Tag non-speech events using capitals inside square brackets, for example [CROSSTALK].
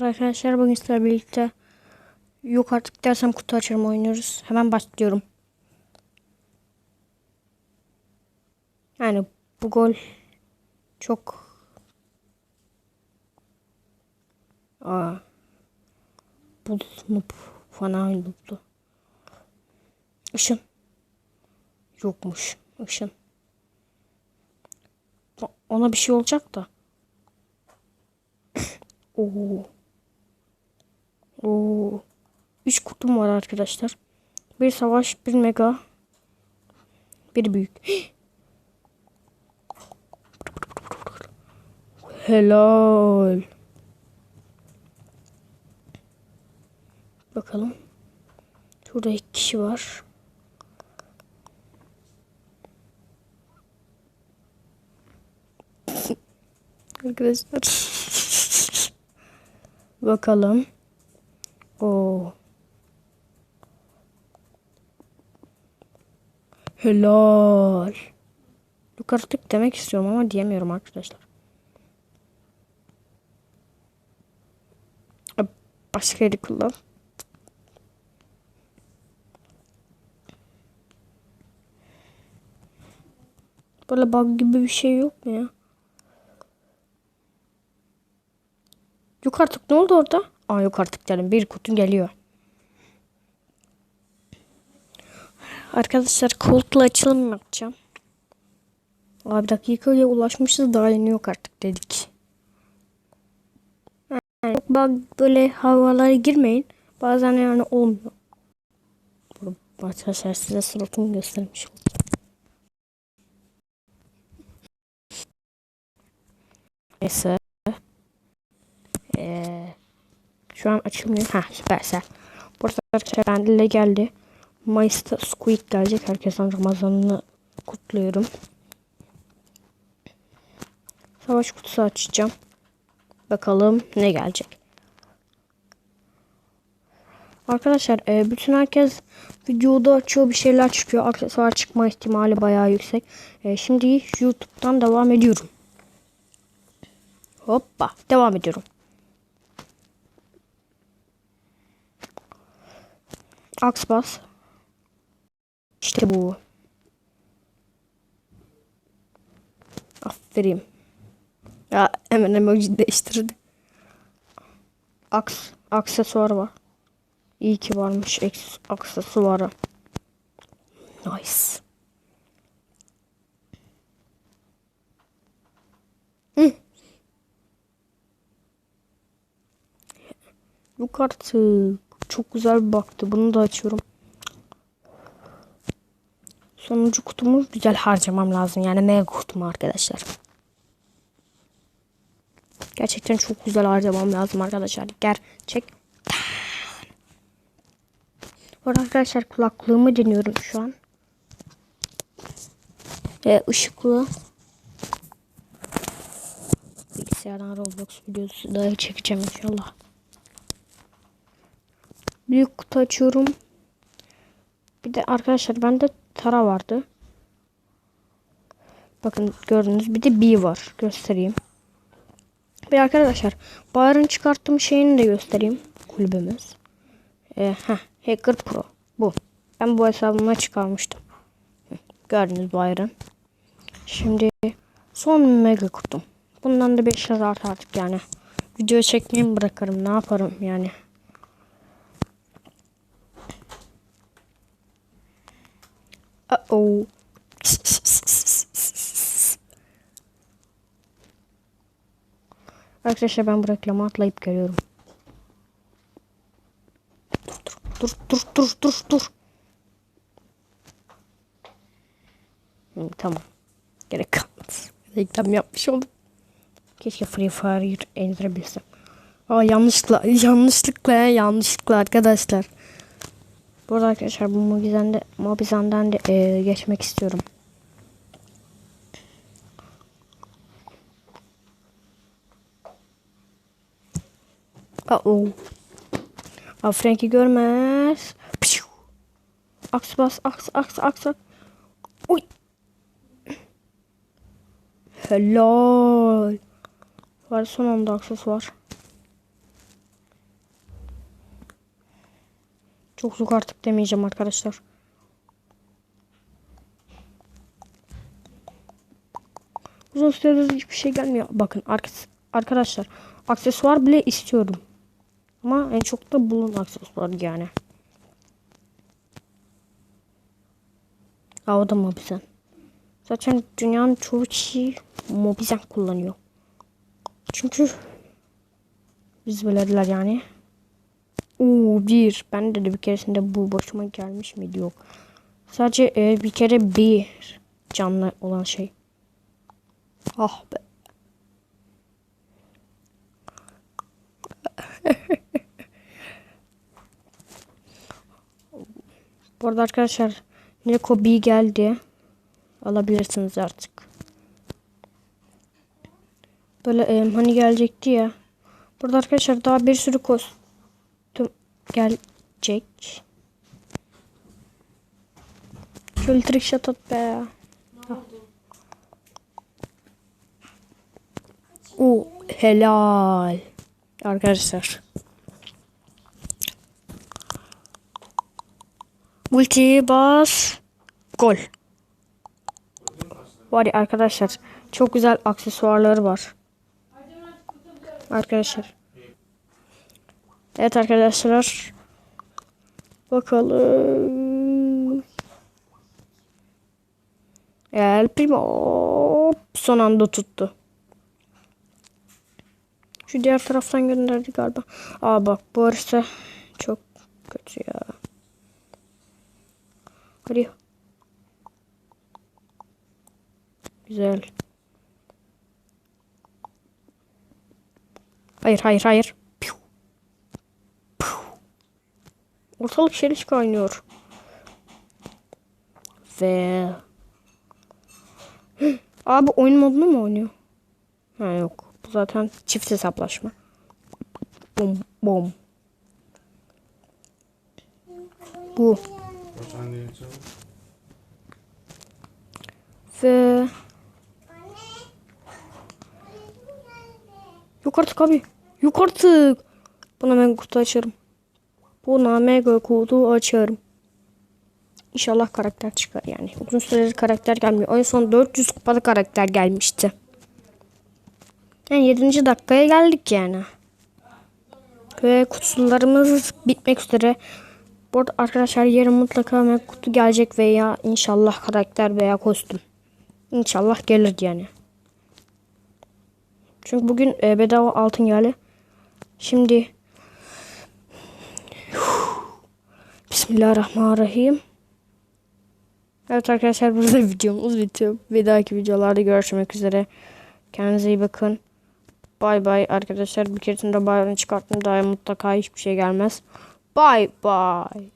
Arkadaşlar bugün sizlerle birlikte yok artık dersem kutu açarım oynuyoruz. Hemen başlıyorum. Yani bu gol çok Aa, bu noob fena noob'tu. Işın yokmuş ışın. Ona bir şey olacak da. [COUGHS] Oo. Oo. Üç kutum var arkadaşlar. Bir savaş, bir mega, bir büyük. [GASPS] Helal. Bakalım. Şurada iki kişi var. [LAUGHS] Arkadaşlar. [LAUGHS] Bakalım. Oo. Helal. Yukarı tık demek istiyorum ama diyemiyorum arkadaşlar. Başka yeri kullan. Böyle bug gibi bir şey yok mu ya? Yok artık ne oldu orada? Aa yok artık canım bir kutu geliyor. Arkadaşlar koltuğu açılım yapacağım. Abi dakikaya ulaşmışız daha yeni yok artık dedik. Yani bak böyle havalara girmeyin. Bazen yani olmuyor. Arkadaşlar size suratımı göstermiş oldum. Neyse. Ee, şu an açılmıyor. Ha süpersel. Burada arkadaşlar bende geldi. Mayıs'ta Squid gelecek. Herkesin Ramazan'ını kutluyorum. Savaş kutusu açacağım. Bakalım ne gelecek. Arkadaşlar e, bütün herkes videoda açıyor bir şeyler çıkıyor. Aksesuar çıkma ihtimali bayağı yüksek. E, şimdi YouTube'dan devam ediyorum. Hoppa devam ediyorum. Aks bas. İşte bu. Aferin. Ya hemen emoji değiştirdi. Aks, aksesuar var. İyi ki varmış aksesuarı. Nice. Hı. Yok artık. Çok güzel bir baktı. Bunu da açıyorum. Sonuncu kutumu güzel harcamam lazım. Yani mega kutumu arkadaşlar. Gerçekten çok güzel harcamam lazım arkadaşlar. Gerçek. Bu arada arkadaşlar kulaklığımı deniyorum şu an. Ve ışıklı. Bilgisayardan Roblox videosu daha çekeceğim inşallah. Büyük kutu açıyorum. Bir de arkadaşlar bende Tara vardı. Bakın gördünüz. Bir de B var. Göstereyim. Bir arkadaşlar Bayern çıkarttığım şeyini de göstereyim. Kulübümüz. Ee, heh, Hacker Pro. Bu. Ben bu hesabıma çıkarmıştım. Gördünüz Bayern. Şimdi son mega kutum. Bundan da 5 lira art artık yani. Video çekmeyi bırakırım ne yaparım yani. Uh oh. Arkadaşlar ben bu reklamı atlayıp geliyorum. Dur dur dur dur dur. Hı, tamam. Gerek kalmadı. Reklam yapmış oldum. Keşke Free Fire indirebilsem. Aa yanlışlıkla yanlışlıkla yanlışlıkla arkadaşlar. Bu arada arkadaşlar bu Mobizan'da Mobizan'dan da e, geçmek istiyorum. Uh oh. Aa, Frank'i görmez. Aks bas aks aks aks. Uy. Helal. Var son anda aksesuar. Çok zor artık demeyeceğim arkadaşlar. Uzun süredir hiçbir şey gelmiyor. Bakın ark- arkadaşlar aksesuar bile istiyorum. Ama en çok da bulun aksesuar yani. Aa, o da Mobizen. Zaten dünyanın çoğu kişi Mobizen kullanıyor. Çünkü biz böylediler yani. Oo bir. Ben de, bir keresinde bu başıma gelmiş miydi yok. Sadece e, bir kere bir canlı olan şey. Ah be. [LAUGHS] Bu arada arkadaşlar Neko B geldi. Alabilirsiniz artık. Böyle e, hani gelecekti ya. Burada arkadaşlar daha bir sürü kostüm gelecek. Şöyle trick shot at be. O helal. Arkadaşlar. Ulti bas. Gol. Var ya arkadaşlar çok güzel aksesuarları var. Arkadaşlar. Evet arkadaşlar. Bakalım. El Primo son anda tuttu. Şu diğer taraftan gönderdi galiba. Aa bak bu arası çok kötü ya. Hadi. Güzel. Hayır hayır hayır. Ortalık şeriş kaynıyor. Ve [GASPS] Abi oyun modunu mu oynuyor? Ha yok. Bu zaten çift hesaplaşma. Bom bom. Bu. Ve Yok artık abi. Yok artık. Buna mega kutu açarım. Buna mega kutu açarım. İnşallah karakter çıkar yani. Uzun süredir karakter gelmiyor. En son 400 kupada karakter gelmişti. Yani 7. dakikaya geldik yani. Ve kutularımız bitmek üzere. Bu arada arkadaşlar yarın mutlaka mega kutu gelecek veya inşallah karakter veya kostüm. İnşallah gelir yani. Çünkü bugün e, bedava altın geldi. Şimdi Bismillahirrahmanirrahim. Evet arkadaşlar burada [LAUGHS] videomuz bitiyor. Bir dahaki videolarda görüşmek üzere. Kendinize iyi bakın. Bay bay arkadaşlar. Bir keresinde bayram çıkarttım. Daha mutlaka hiçbir şey gelmez. Bay bay.